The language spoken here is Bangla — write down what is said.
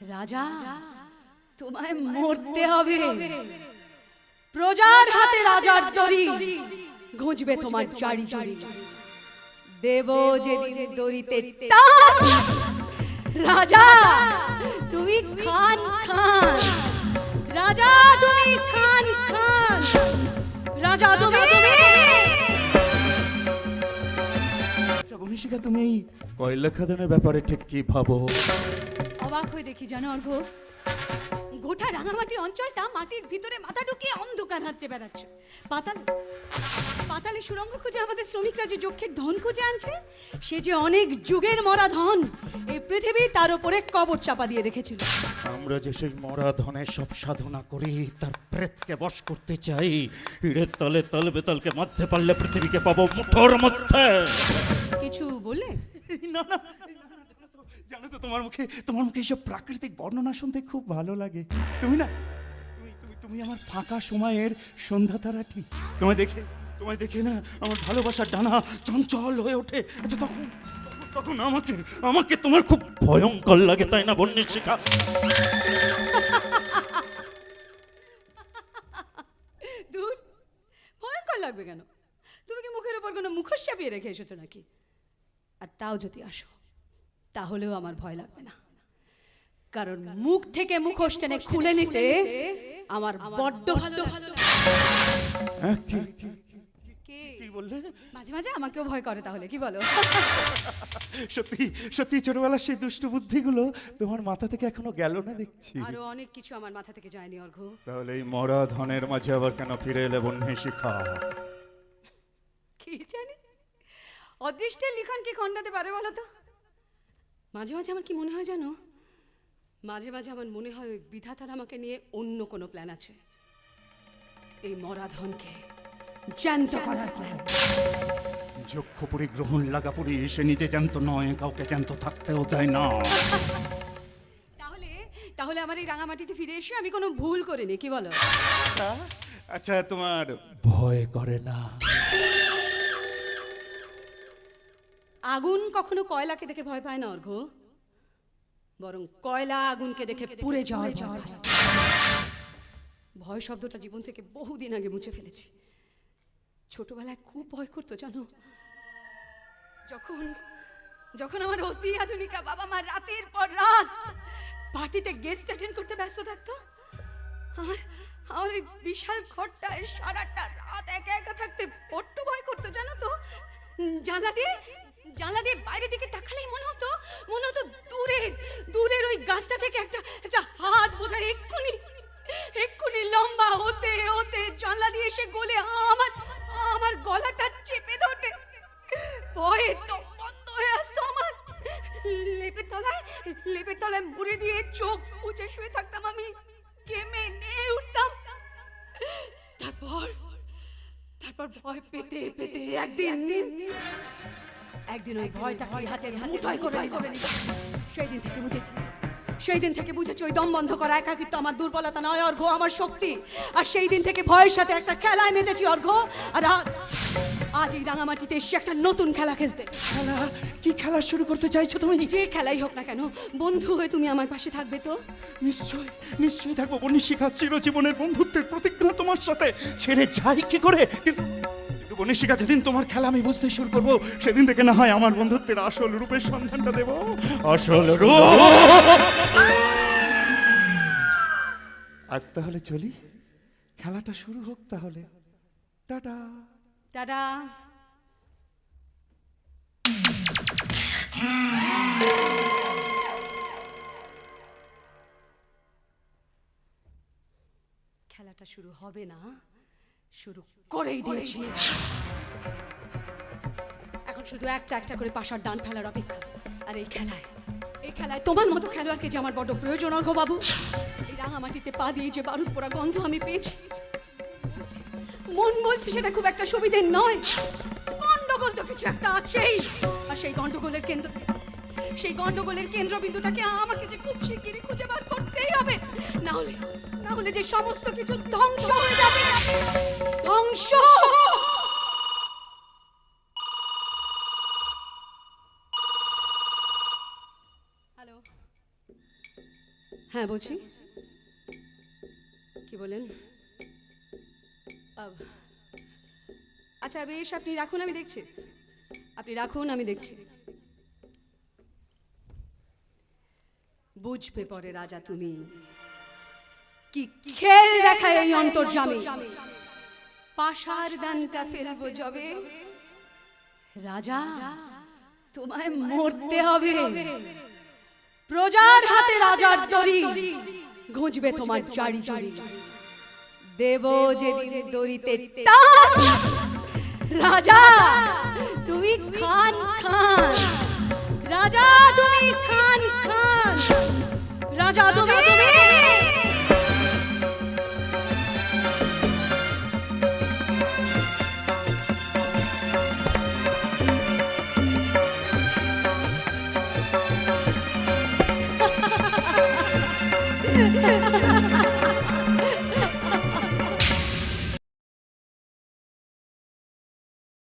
রাজা তোমায় মরতে হবে। প্রজার হাতে রাজার দড়ি। গুঁজবে তোমার চারি চুরি দেব যেদিন দড়িতে রাজা তুমি খান খান। রাজা তুমি খান খান। রাজা তুমি আচ্ছা তুমি এই কয়লা খাদানের ব্যাপারে ঠিক কি ভাবো? অবাক হয়ে দেখি জানো অর্ঘ গোটা রাঙামাটি অঞ্চলটা মাটির ভিতরে মাথা ঢুকিয়ে অন্ধকার হাঁটতে বেড়াচ্ছে। পাতাল পাতালে সুরঙ্গ খুঁজে আমাদের শ্রমিকরা যে যক্ষের ধন খুঁজে আনছে সে যে অনেক যুগের মরা ধন এই পৃথিবী তার উপরে কবর চাপা দিয়ে রেখেছিল। আমরা যে সেই মরা ধনের সব সাধনা করি তার প্রেতকে বশ করতে চাই। ইড়ের তলে তল বেতলকে মারতে পারলে পৃথিবীকে পাবো মুঠোর মধ্যে। কিছু বলে না না জানো তো তোমার মুখে তোমার মুখে এইসব প্রাকৃতিক বর্ণনা শুনতে খুব ভালো লাগে। তুমি না, তুমি তুমি তুমি আমার ফাঁকা সময়ের সন্ধ্যা তারা ঠিক তোমায় দেখে তোমায় দেখে না আমার ভালোবাসার ডানা চঞ্চল হয়ে ওঠে। আচ্ছা তখন- তখন আমাকে আমাকে তোমার খুব ভয়ঙ্কর লাগে, তাই না বন্যের শিখা? দূর ভয়ঙ্কর লাগবে কেন? তুমি কি মুখের উপর কোনো মুখোশ চাপিয়ে রেখে এসেছ নাকি? আর তাও যদি আসো। তাহলেও আমার ভয় লাগবে না। কারণ মুখ থেকে মুখোশ টেনে খুলে নিতে আমার বড্ড ভালো। হ্যাঁ কি? বললে? মাঝে মাঝে আমাকেও ভয় করে তাহলে কি বলো? সত্যি সত্যি ছোটবেলার সেই দুষ্টু বুদ্ধিগুলো তোমার মাথা থেকে এখনও গেল না দেখছি। আরও অনেক কিছু আমার মাথা থেকে যায়নি অর্ঘ তাহলে এই মরা ধনের মাঝে আবার কেন ফিরে এলে বন্যে শিখা? কি জানি? অদৃষ্টের লিখন কি খণ্ডাতে পারে বলো তো? মাঝে মাঝে আমার কি মনে হয় জানো? মাঝে মাঝে আমার মনে হয় ওই বিধাতার আমাকে নিয়ে অন্য কোনো প্ল্যান আছে। এই মরাধনকে জ্যান্ত করার প্ল্যান যক্ষপুরী গ্রহণ লাগাপুরি এসে নিজে জ্যান্ত নয় কাউকে জ্যান্ত থাকতেও দেয় না। তাহলে তাহলে আমার এই রাঙামাটিতে ফিরে এসে আমি কোনো ভুল করিনি কি বলো? আচ্ছা, আচ্ছা তোমার ভয় করে না। আগুন কখনো কয়লাকে দেখে ভয় পায় না অর্ঘ বরং কয়লা আগুনকে দেখে পুড়ে যাওয়ার ভয় পায়। ভয় শব্দটা জীবন থেকে বহুদিন আগে মুছে ফেলেছি। ছোটবেলায় খুব ভয় করতো জানো? যখন যখন আমার অতি আধুনিকা বাবা মা রাতের পর রাত পার্টিতে গেস্ট অ্যাটেন্ড করতে ব্যস্ত থাকতো আমার আমার এই বিশাল ঘরটায় সারাটা রাত একা একা থাকতে বড্ড ভয় করতো জানো তো? জানলা দিয়ে জানলা দিয়ে বাইরের দিকে তাকালেই মনে হতো মনে হতো দূরের দূরের ওই গাছটা থেকে একটা একটা হাত বোধহয় এক্ষুনি এক্ষুনি লম্বা হতে হতে জানলা দিয়ে এসে গলে আমার আমার গলাটা চেপে ধরে ভয়ে তো বন্ধ হয়ে আসতো আমার। লেপের তলায় লেপের তলায় মুড়ে দিয়ে চোখ মুছে শুয়ে থাকতাম আমি। কেমে নিয়ে উঠতাম। তারপর তারপর ভয় পেতে পেতে একদিন একদিন ওই ভয়টাকে হাতের মুঠোয় করে নিলাম। সেই দিন থেকে বুঝেছি। সেই দিন থেকে বুঝেছি ওই দম বন্ধ করা একাকিত্ব আমার দুর্বলতা নয় অর্ঘ আমার শক্তি। আর সেই দিন থেকে ভয়ের সাথে একটা খেলায় মেতেছি অর্ঘ আর আজ আজ এই রাঙামাটিতে এসে একটা নতুন খেলা খেলতে। খেলা? কি খেলা শুরু করতে চাইছো তুমি? যে খেলাই হোক না কেন বন্ধু হয়ে তুমি আমার পাশে থাকবে তো। নিশ্চয় নিশ্চয়ই থাকব বন্যে শিখা চিরজীবনের বন্ধুত্বের প্রতিজ্ঞা তোমার সাথে। ছেড়ে যাই কি করে? কিন্তু কিন্তু যেদিন তোমার খেলা আমি বুঝতে শুরু করব, সেদিন থেকে না হয় আমার বন্ধুত্বের আসল রূপের সন্ধানটা দেবো। আসল রূপ। আজ তাহলে চলি। খেলাটা শুরু হোক তাহলে। টাটা। দাদা খেলাটা শুরু হবে না। শুরু। করেই দিয়েছি। এখন শুধু একটা একটা করে পাশার ডান ফেলার অপেক্ষা। আর এই খেলায় এই খেলায় তোমার মতো খেলোয়াড়কে যে আমার বড় প্রয়োজন অর্ঘ বাবু। এই রাঙামাটিতে পা দিয়ে যে বারুদ পোড়া গন্ধ আমি পেয়েছি। মন বলছে সেটা খুব একটা সুবিধে নয়। গন্ডগোল তো কিছু একটা আছেই। আর সেই গন্ডগোলের কেন্দ্র সেই গন্ডগোলের কেন্দ্রবিন্দুটাকে আমাকে যে খুব শিগগিরই খুঁজে বার করতেই হবে। না হলে না হলে যে সমস্ত কিছু ধ্বংস হয়ে যাবে। ধ্বংস! হ্যালো। হ্যাঁ বলছি। কি বলেন? আচ্ছা বেশ, আপনি রাখুন, আমি দেখছি। আপনি রাখুন, আমি দেখছি। বুঝবে পরে রাজা তুমি। কি খেল দেখায় এই অন্তর্জামে। পাশার দানটা ফেলব যবে। রাজা তোমায় মরতে হবে। প্রজার হাতে রাজার দড়ি। ঘুঁজবে তোমার জারি জারি দেব যেদিন দড়িতে রাজা তুমি খান খান। রাজা তুমি খান খান। রাজা তুমি Yeah.